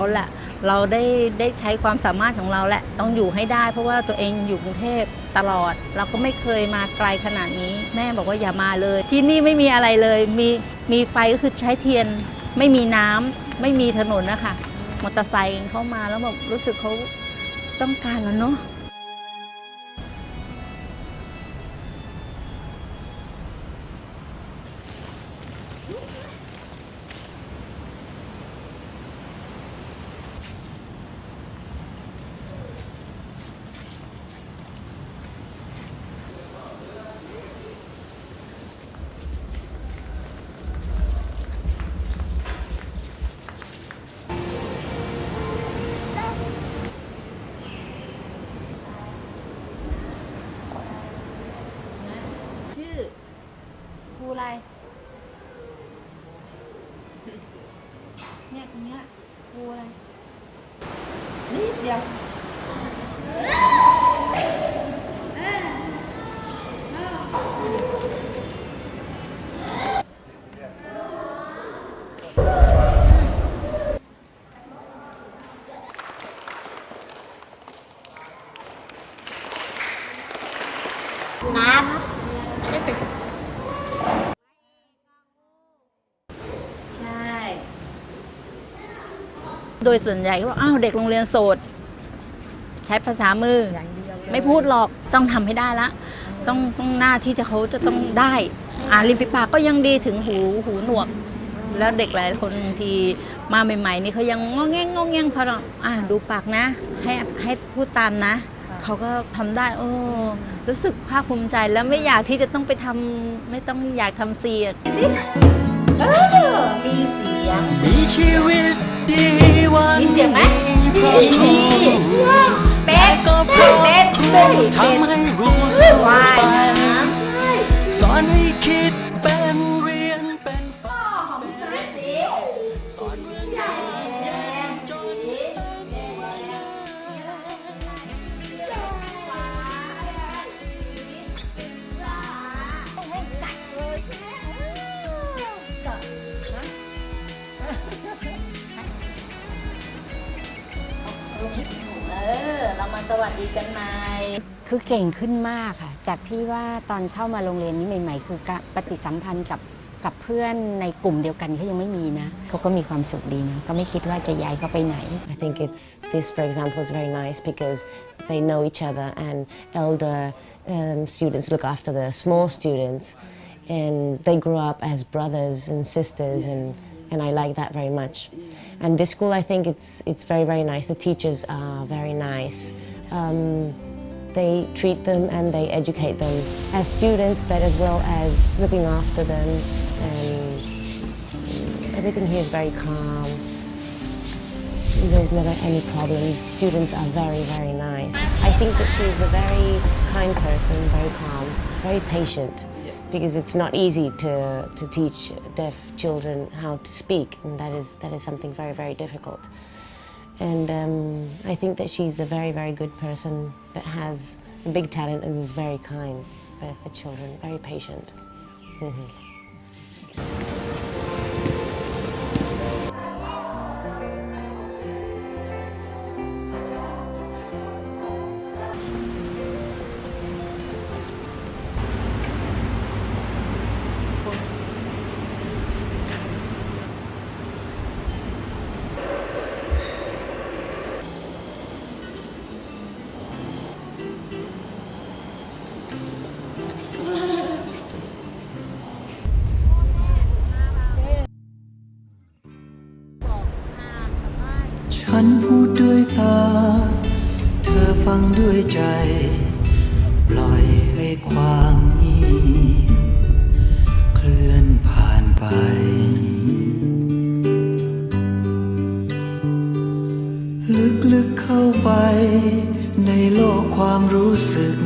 เอาละเราได้ได้ใช้ความสามารถของเราแหละต้องอยู่ให้ได้ เพราะว่าตัวเองอยู่กรุงเทพตลอด เราก็ไม่เคยมาไกลขนาดนี้ แม่บอกว่าอย่ามาเลย ที่นี่ไม่มีอะไรเลยมีมีไฟก็คือใช้เทียน ไม่มีน้ำไม่มีถนนนะคะมอเตอร์ไซค์เข้ามาแล้วแบบรู้สึกเขาต้องการแล้วเนาะ ครูอะไร เนี่ยคนเนี้ยครูอะไร นิดเดียว ใช่ โดยส่วนใหญ่ก็บอกอ้าวเด็กโรงเรียนโสด ใช้ภาษามือไม่พูดหรอกต้องทำให้ได้ละ ต้องต้องหน้าที่จะเขาจะต้องได้อ่านริมฝีปากก็ยังดีถึงหูหูหนวก แล้วเด็กหลายคนบางทีมาใหม่ ๆ นี่เขายังงอแงงงอแงงพอเราอ่าดูปากนะ ให้ให้พูดตามนะ เขาก็ทำได้ โอ้รู้สึกภาคภูมิใจแล้วไม่อยากที่จะต้องไปทำไม่ต้องอยากทำเสียงเออ มีเสียงไหมเพราะดีเป็ดก็เพราะเป็ดครูเป็ดทำให้รู้สึกว่ายไปน้ำใช่สอนให้คิดเป็นเรียนเป็น เออ เรามาสวัสดีกันใหม่คือเก่งขึ้นมากค่ะ จากที่ว่าตอนเข้ามาโรงเรียนนี้ใหม่ ๆ คือการปฏิสัมพันธ์กับกับเพื่อนในกลุ่มเดียวกันเขายังไม่มีนะเขาก็มีความสุขดีนะก็ไม่คิดว่าจะย้ายเขาไปไหน I think it's this, for example, is very nice because they know each other, and elder um, students look after the small students, and they grow up as brothers and sisters, and and I like that very much. And this school, I think it's it's very very nice. The teachers are very nice. Um, they treat them and they educate them as students, but as well as looking after them, and everything here is very calm. There's never any problems. Students are very, very nice. I think that she's a very kind person, very calm, very patient, because it's not easy to, to teach deaf children how to speak, and that is, that is something very, very difficult. And um, I think that she's a very, very good person that has a big talent and is very kind the children, very patient. Mhm. ฉันพูดด้วยตา เธอฟังด้วยใจ ปล่อยให้ความเงียบเคลื่อนผ่านไป ลึกๆเข้าไปในโลกความรู้สึก